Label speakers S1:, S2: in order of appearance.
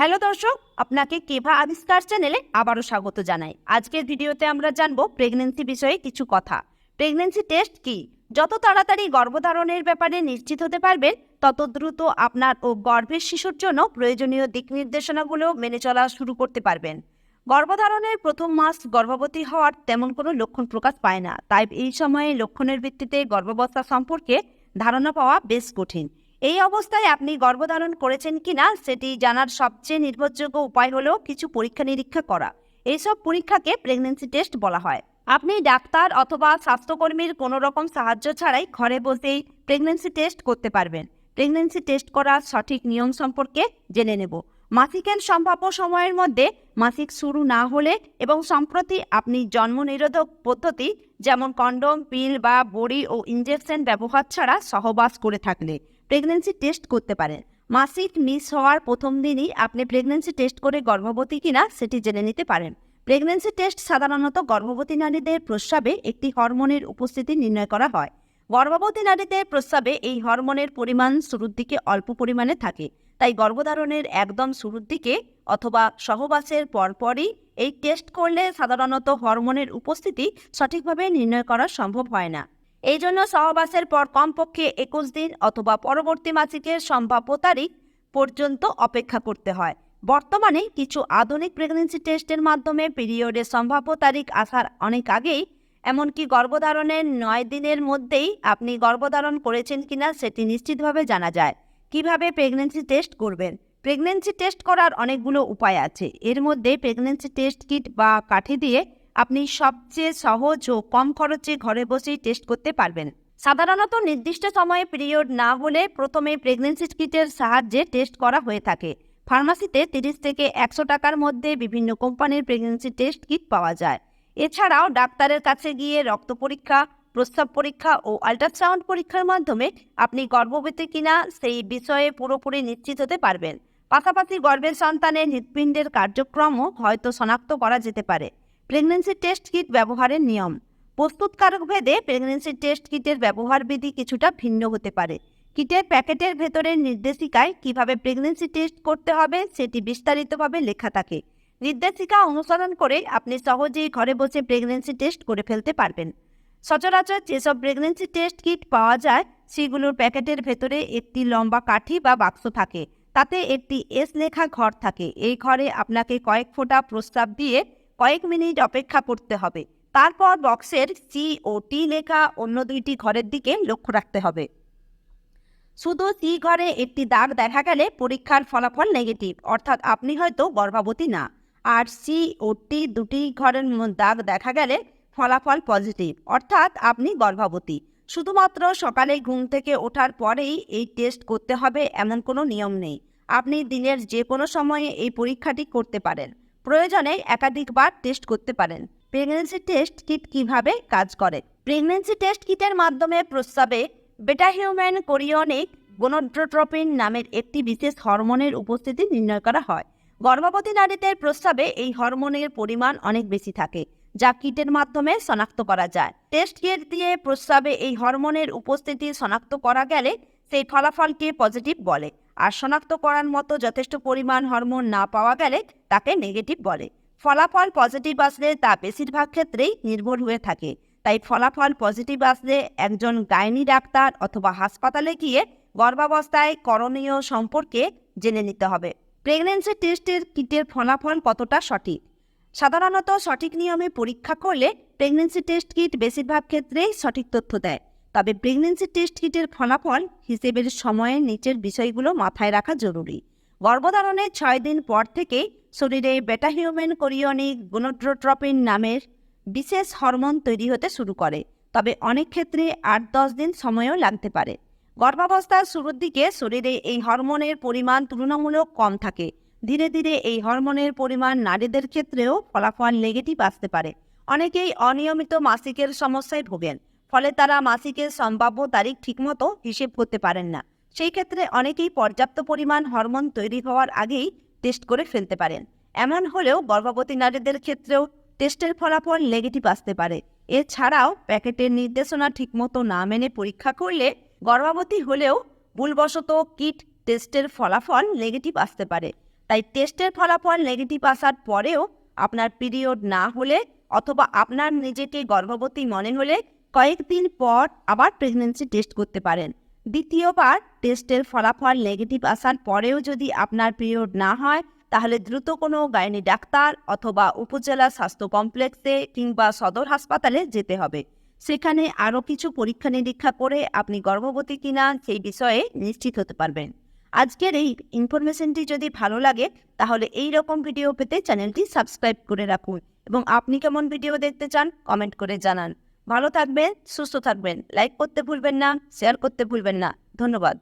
S1: Hello দর্শক, আপনাকে কেভা আবিষ্কার চ্যানেলে আবারও স্বাগত জানাই। আজকের ভিডিওতে আমরা জানব প্রেগনেন্সি বিষয়ে কিছু কথা। প্রেগনেন্সি টেস্ট কি? যত তাড়াতাড়ি গর্ভধারণের ব্যাপারে নিশ্চিত হতে পারবেন, তত দ্রুত আপনার ও গর্ভের শিশুর জন্য প্রয়োজনীয় দিক নির্দেশনাগুলো মেনে চলা শুরু করতে পারবেন। গর্ভধারণের প্রথম মাস গর্ভবতী হওয়ার তেমন কোনো লক্ষণ প্রকাশ পায় না। তাই এই সময়ে লক্ষণের ভিত্তিতে গর্ভাবস্থা সম্পর্কে ধারণা পাওয়া বেশ কঠিন। এই অবস্থায় আপনি গর্ভধারণ করেছেন কিনা সেটি জানার সবচেয়ে নির্ভরযোগ্য উপায় হলো কিছু পরীক্ষা নিরীক্ষা করা। এইসব পরীক্ষাকে প্রেগনেন্সি টেস্ট বলা হয়। আপনি ডাক্তার অথবা স্বাস্থ্যকর্মীর কোনো রকম সাহায্য ছাড়াই ঘরে বসেই প্রেগনেন্সি টেস্ট করতে পারবেন। প্রেগনেন্সি টেস্ট করার সঠিক নিয়ম সম্পর্কে জেনে নেব। মাসিকের সম্ভাব্য সময়ের মধ্যে মাসিক শুরু না হলে এবং সম্প্রতি আপনি জন্ম নিরোধক পদ্ধতি যেমন কন্ডম পিল বা বড়ি ও ইঞ্জেকশন ব্যবহার ছাড়া সহবাস করে থাকলে। প্রেগনেন্সি টেস্ট করতে পারেন। মাসিক মিস হওয়ার প্রথম দিনই আপনি প্রেগনেন্সি টেস্ট করে গর্ভবতী কিনা সেটি জেনে নিতে পারেন। প্রেগনেন্সি টেস্ট সাধারণত গর্ভবতী নারীদের প্রস্রাবে একটি হরমোনের উপস্থিতি নির্ণয় করা হয়। গর্ভবতী নারীদের প্রস্রাবে এই হরমোনের পরিমাণ শুরুর দিকে অল্প পরিমাণে থাকে। তাই গর্ভধারণের একদম শুরুর দিকে অথবা সহবাসের পরপরই এই টেস্ট করলে সাধারণত হরমোনের উপস্থিতি সঠিকভাবে নির্ণয় করা সম্ভব হয় না। এই জন্য সহবাসের পর কমপক্ষে একুশ দিন অথবা পরবর্তী মাসিকের সম্ভাব্য তারিখ পর্যন্ত অপেক্ষা করতে হয়। বর্তমানে কিছু আধুনিক প্রেগনেন্সি টেস্টের মাধ্যমে পিরিয়ডের সম্ভাব্য তারিখ আসার অনেক আগেই, এমনকি গর্ভধারণের নয় দিনের মধ্যেই আপনি গর্ভধারণ করেছেন কিনা সেটি নিশ্চিতভাবে জানা যায়। কীভাবে প্রেগনেন্সি টেস্ট করবেন? প্রেগনেন্সি টেস্ট করার অনেকগুলো উপায় আছে। এর মধ্যে প্রেগনেন্সি টেস্ট কিট বা কাঠি দিয়ে আপনি সবচেয়ে সহজ ও কম খরচে ঘরে বসেই টেস্ট করতে পারবেন। সাধারণত নির্দিষ্ট সময়ে পিরিয়ড না হলে প্রথমে প্রেগনেন্সি কিটের সাহায্যে টেস্ট করা হয়ে থাকে। ফার্মাসিতে তিরিশ থেকে একশো টাকার মধ্যে বিভিন্ন কোম্পানির প্রেগনেন্সি টেস্ট কিট পাওয়া যায়। এছাড়াও ডাক্তারের কাছে গিয়ে রক্ত পরীক্ষা, প্রস্রাব পরীক্ষা ও আল্ট্রাসাউন্ড পরীক্ষার মাধ্যমে আপনি গর্ভবতী কিনা সেই বিষয়ে পুরোপুরি নিশ্চিত হতে পারবেন। পাশাপাশি গর্ভের সন্তানের হৃৎপিণ্ডের কার্যক্রমও হয়তো শনাক্ত করা যেতে পারে। প্রেগনেন্সি টেস্ট কিট ব্যবহারের নিয়ম। প্রস্তুতকারক ভেদে প্রেগনেন্সি টেস্ট কিটের ব্যবহার বিধি কিছুটা ভিন্ন হতে পারে। কিটের প্যাকেটের ভেতরের নির্দেশিকায় কীভাবে প্রেগনেন্সি টেস্ট করতে হবে সেটি বিস্তারিতভাবে লেখা থাকে। নির্দেশিকা অনুসরণ করে আপনি সহজেই ঘরে বসে প্রেগনেন্সি টেস্ট করে ফেলতে পারবেন। সচরাচর যেসব প্রেগনেন্সি টেস্ট কিট পাওয়া যায়, সেগুলোর প্যাকেটের ভেতরে একটি লম্বা কাঠি বা বাক্স থাকে। তাতে একটি এস লেখা ঘর থাকে। এই ঘরে আপনাকে কয়েক ফোঁটা প্রস্তাব দিয়ে কয়েক মিনিট অপেক্ষা করতে হবে। তারপর বক্সের সি ও টি লেখা অন্য দুইটি ঘরের দিকে লক্ষ্য রাখতে হবে। শুধু সি ঘরে একটি দাগ দেখা গেলে পরীক্ষার ফলাফল নেগেটিভ, অর্থাৎ আপনি হয়তো গর্ভবতী না। আর সি ও টি দুটি ঘরের দাগ দেখা গেলে ফলাফল পজিটিভ, অর্থাৎ আপনি গর্ভবতী। শুধুমাত্র সকালে ঘুম থেকে ওঠার পরেই এই টেস্ট করতে হবে এমন কোনো নিয়ম নেই। আপনি দিনের যে কোনো সময়ে এই পরীক্ষাটি করতে পারেন। প্রয়োজনে একাধিকবার টেস্ট করতে পারেন। প্রেগনেন্সি টেস্ট কিট কীভাবে কাজ করে? প্রেগনেন্সি টেস্ট কিটের মাধ্যমে প্রস্রাবে বেটা হিউম্যান কোরিয়নিক গোনোড্রোট্রপিন নামের একটি বিশেষ হরমোনের উপস্থিতি নির্ণয় করা হয়। গর্ভবতী নারীদের প্রস্রাবে এই হরমোনের পরিমাণ অনেক বেশি থাকে, যা কিটের মাধ্যমে শনাক্ত করা যায়। টেস্ট কিট দিয়ে প্রস্রাবে এই হরমোনের উপস্থিতি শনাক্ত করা গেলে সেই ফলাফলকে পজিটিভ বলে। আর শনাক্ত করার মতো যথেষ্ট পরিমাণ হরমোন না পাওয়া গেলে তাকে নেগেটিভ বলে। ফলাফল পজিটিভ আসলে তা বেশিরভাগ ক্ষেত্রেই নির্ভর হয়ে থাকে। তাই ফলাফল পজিটিভ আসলে একজন গাইনি ডাক্তার অথবা হাসপাতালে গিয়ে গর্ভাবস্থায় করণীয় সম্পর্কে জেনে নিতে হবে। প্রেগনেন্সি টেস্টের কিটের ফলাফল কতটা সঠিক? সাধারণত সঠিক নিয়মে পরীক্ষা করলে প্রেগনেন্সি টেস্ট কিট বেশিরভাগ ক্ষেত্রেই সঠিক তথ্য দেয়। তবে প্রেগনেন্সি টেস্ট কিটের ফলাফল হিসেবের সময়ে নিচের বিষয়গুলো মাথায় রাখা জরুরি। গর্ভধারণের ছয় দিন পর থেকে শরীরে বেটা হিউম্যান কোরিয়নিক গুণোড্রোট্রপিন নামের বিশেষ হরমোন তৈরি হতে শুরু করে, তবে অনেক ক্ষেত্রে আট দশ দিন সময়ও লাগতে পারে। গর্ভাবস্থার শুরুর দিকে শরীরে এই হরমোনের পরিমাণ তুলনামূলক কম থাকে। ধীরে ধীরে এই হরমোনের পরিমাণ নারীদের ক্ষেত্রেও ফলাফল নেগেটিভ আসতে পারে। অনেকেই অনিয়মিত মাসিকের সমস্যায় ভোগেন। ফলে তারা মাসিকের সম্ভাব্য তারিখ ঠিকমতো হিসেব করতে পারেন না। সেই ক্ষেত্রে অনেকেই পর্যাপ্ত পরিমাণ হরমোন তৈরি হওয়ার আগেই টেস্ট করে ফেলতে পারেন। এমন হলেও গর্ভবতী নারীদের ক্ষেত্রেও টেস্টের ফলাফল নেগেটিভ আসতে পারে। এছাড়াও প্যাকেটের নির্দেশনা ঠিকমতো না মেনে পরীক্ষা করলে গর্ভবতী হলেও ভুলবশত কিট টেস্টের ফলাফল নেগেটিভ আসতে পারে। তাই টেস্টের ফলাফল নেগেটিভ আসার পরেও আপনার পিরিয়ড না হলে অথবা আপনার নিজেকে গর্ভবতী মনে হলে কয়েকদিন পর আবার প্রেগনেন্সি টেস্ট করতে পারেন। দ্বিতীয়বার টেস্টের ফলাফল নেগেটিভ আসার পরেও যদি আপনার পিরিয়ড না হয়, তাহলে দ্রুত কোনো গাইনি ডাক্তার অথবা উপজেলা স্বাস্থ্য কমপ্লেক্সে কিংবা সদর হাসপাতালে যেতে হবে। সেখানে আরও কিছু পরীক্ষা নিরীক্ষা করে আপনি গর্ভবতী কিনা সেই বিষয়ে নিশ্চিত হতে পারবেন। আজকের এই ইনফরমেশনটি যদি ভালো লাগে, তাহলে এই রকম ভিডিও পেতে চ্যানেলটি সাবস্ক্রাইব করে রাখুন এবং আপনি কেমন ভিডিও দেখতে চান কমেন্ট করে জানান। ভালো থাকবেন সুস্থ থাকবেন। লাইক করতে ভুলবেন না শেয়ার করতে ভুলবেন না। ধন্যবাদ।